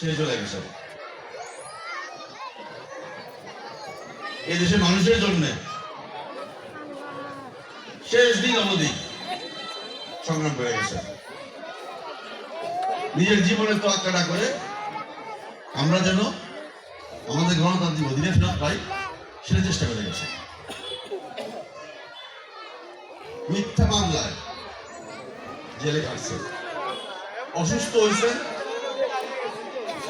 চলে মানুষের জন্য শেষ দিন অবধি সংগ্রাম করে গেছে। নিজের জীবনের তোয়াক্কা না করে আমরা যেন আমাদের গণতান্ত্রিক অধিকার ফেরত পাই, সেটা চেষ্টা করে গেছে মিথ্যা মামলায় জেলে কাটছে অসুস্থ হয়েছে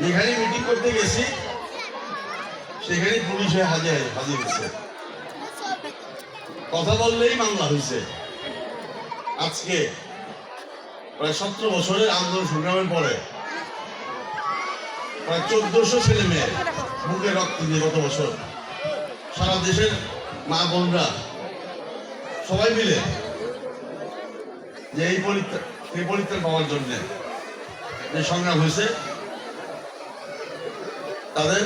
যেখানে মিটিং করতে গেছি। সেখানে পুলিশ হয়ে হাজির হাজির হয়েছে। কথা বললেই মামলা হয়েছে। আজকে প্রায় সতেরো বছরের আন্দোলন সংগ্রামের পরে প্রায় চোদ্দশো ছেলে মেয়ে বুকে রক্ত দিয়ে গত বছর সারা দেশের মা বোনরা সবাই মিলে যে এই পরিত্রাণ এই পরিত্রাণ পাওয়ার জন্য যে সংগ্রাম হয়েছে তাদের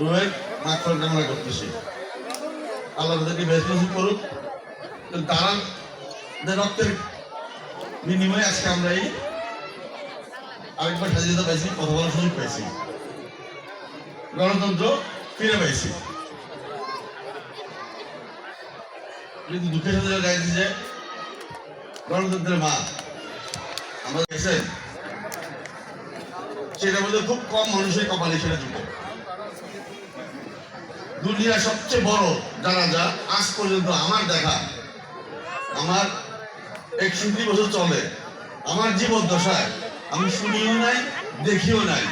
রুহের মাখন কামনা করতেছি। আল্লাহ তাদেরকে বেশ নসিব করুক। তারা রক্তের বিনিময়ে আজকে আমরা এই আরেকবার স্বাধীনতা পাইছি, কথা বলার সুযোগ পাইছি। গণতন্ত্র ফিরে পাইছি। কিন্তু দুঃখের সাথে গাইছি যে গণতন্ত্রের মা। আমরা সেটার মধ্যে খুব কম মানুষের কপালে সেটা জুটে দুনিয়ার সবচেয়ে বড় জানাজা আজ পর্যন্ত আমার দেখা। আমার একষট্টি বছর চলে। আমার জীবন দশায় আমি শুনিও নাই, দেখিও নাই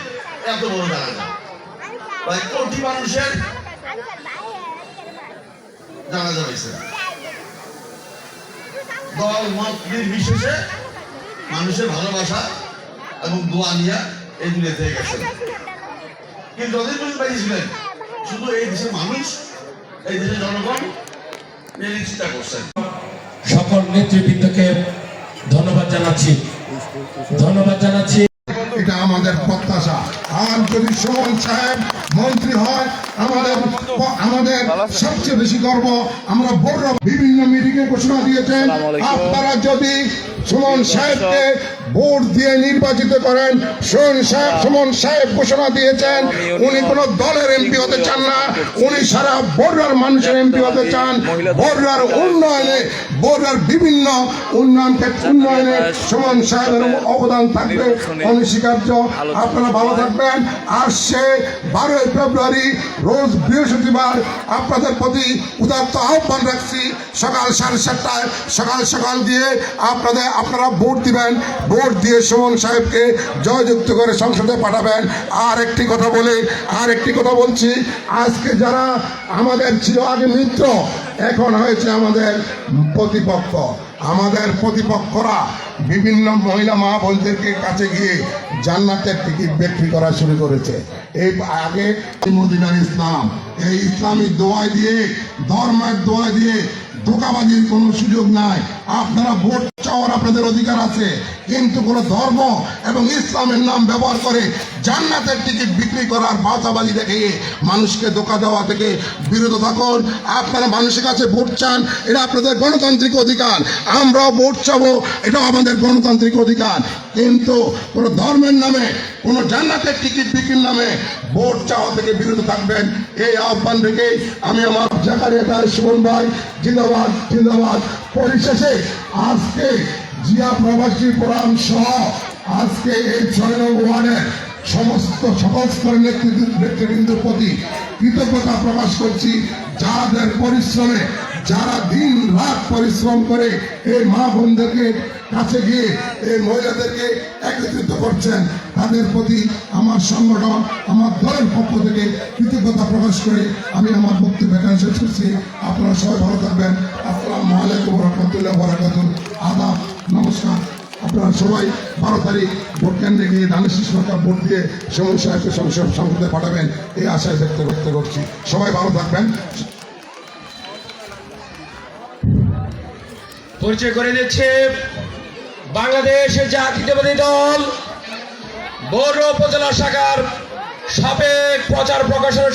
এত বড় জানাজা। প্রায় কোটি মানুষের জানাজা হয়েছে। দল, মত নির্বিশেষে মানুষের ভালোবাসা এবং দোয়া নিয়ে এই দুনিয়া থেকে গেছে। কিন্তু ওদের বুঝতে পারিয়েছিলেন শুধু এই দেশের মানুষ এই দেশের জনগণ এই চিন্তা করছেন সকল নেতৃবৃন্দকে ধন্যবাদ জানাচ্ছি। ধন্যবাদ জানাচ্ছি। এটা আমাদের প্রত্যাশা। আর যদি সুমন সাহেব মন্ত্রী হয় আমাদের আমাদের সবচেয়ে বেশি গর্ব আমরা বড় বিভিন্ন মিটিং এ ঘোষণা দিয়েছেন। আপনারা যদি সুমন সাহেবকে ভোট দিয়ে নির্বাচিত করেন সুমন সাহেব সুমন সাহেব ঘোষণা দিয়েছেন উনি কোন দলের এমপি হতে চান না। উনি সারা বর্ডার মানুষের এমপি হতে চান। বর্ডার উন্নয়নে বর্ডার বিভিন্ন উন্নয়ন উন্নয়নে সুমন সাহেবের অবদান থাকবে অনস্বীকার্য। আপনারা ভালো থাকবেন। আর সে বারোই ফেব্রুয়ারি রোজ বৃহস্পতিবার আপনাদের প্রতি উদাত্ত আহ্বান রাখছি। সকাল সাড়ে সাতটায় সকাল সকাল দিয়ে আপনাদের, আপনারা ভোট দিবেন। ভোট দিয়ে সুমন সাহেবকে জয়যুক্ত করে সংসদে পাঠাবেন। আর একটি কথা বলে, আর একটি কথা বলছি। আজকে যারা আমাদের ছিল আগে মিত্র এখন হয়েছে আমাদের প্রতিপক্ষ। আমাদের প্রতিপক্ষরা বিভিন্ন মহিলা মা বোনদেরকে কাছে গিয়ে জান্নাতের টিকিট বিক্রি করা শুরু করেছে। এই আগে মদিনার ইসলাম, এই ইসলামী দোয়াই দিয়ে, ধর্মের দোয়াই দিয়ে ধোকাবাজির কোনো সুযোগ নাই। আপনারা ভোট চাওয়ার আপনাদের অধিকার আছে, কিন্তু কোনো ধর্ম এবং ইসলামের নাম ব্যবহার করে জান্নাতের টিকিট বিক্রি করার ভাষাবাজি দেখে মানুষকে ধোকা দেওয়া থেকে বিরত থাকুন। আপনারা মানুষের কাছে ভোট চান, এটা আপনাদের গণতান্ত্রিক অধিকার। আমরাও ভোট চাবো, এটাও আমাদের গণতান্ত্রিক অধিকার। কিন্তু কোনো ধর্মের নামে, কোনো জান্নাতের টিকিট বিক্রির নামে ভোট চাওয়া থেকে বিরত থাকবেন। এই আহ্বান রেখে আমি আমার জাকারিয়া সুমন ভাই, জিন্দাবাদ জিন্দাবাদ। পরিশেষে আজকে জিয়া প্রবাসী ফোরাম সহ আজকে এই ছয় ওয়ার্ডের সমস্ত সকল স্তরের নেতৃবৃন্দের প্রতি কৃতজ্ঞতা প্রকাশ করছি। যাদের পরিশ্রমে, যারা দিন রাত পরিশ্রম করে এই মা বোনদেরকে কাছে গিয়ে এই মহিলাদেরকে একত্রিত করছেন, তাদের প্রতি আমার সংগঠন, আমার দলের পক্ষ থেকে কৃতজ্ঞতা প্রকাশ করে আমি আমার বক্তব্য এখানে শেষ করছি। আপনারা সবাই ভালো থাকবেন। আসসালামু আলাইকুম রহমতুল্লাহ বরাকাতুল আদাব, নমস্কার। আপনারা সবাই বারো তারিখ ভোট কেন্দ্রে গিয়ে ধানের মার্কা ভোট দিয়ে সাহেবকে সংসদ সংসদে পাঠাবেন, এই আশায় ব্যক্ত ব্যক্ত করছি। সবাই ভালো থাকবেন। পরিচয় করে দিচ্ছে বাংলাদেশ জাতীয়তাবাদী দল, বড় উপজেলা শাখার সাবেক প্রচার প্রকাশনের